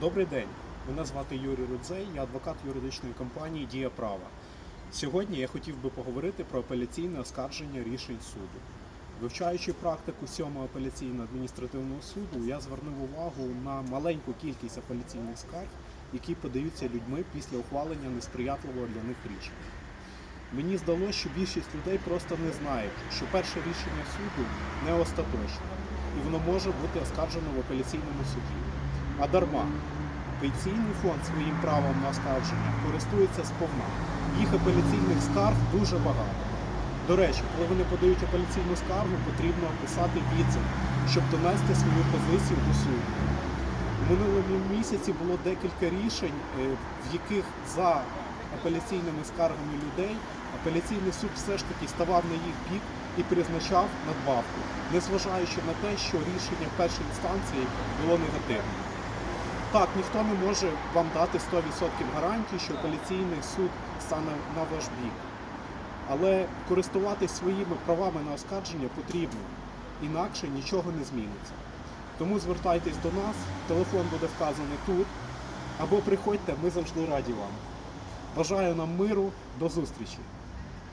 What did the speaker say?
Добрий день. Мене звати Юрій Рудзей, я адвокат юридичної компанії Дія права. Сьогодні я хотів би поговорити про апеляційне оскарження рішень суду. Вивчаючи практику 7-го апеляційного адміністративного суду, я звернув увагу на маленьку кількість апеляційних скарг, які подаються людьми після ухвалення несприятливого для них рішення. Мені здалося, що більшість людей просто не знають, що перше рішення суду не остаточне, і воно може бути оскаржено в апеляційному суді. А дарма. Пенсійний фонд своїм правом на оскарження користується сповна. Їх апеляційних скарг дуже багато. До речі, коли вони подають апеляційну скаргу, потрібно писати відзив, щоб донести свою позицію до суду. У минулому місяці було декілька рішень, е, в яких за апеляційними скаргами людей апеляційний суд все ж таки ставав на їх бік і призначав надбавку, незважаючи на те, що рішення першої інстанції було негативним. Так, ніхто не може вам дати 100% гарантії, що апеляційний суд стане на ваш бік. Але користуватись своїми правами на оскарження потрібно, інакше нічого не зміниться. Тому звертайтесь до нас, телефон буде вказаний тут, або приходьте, ми завжди раді вам. Бажаю нам миру, до зустрічі!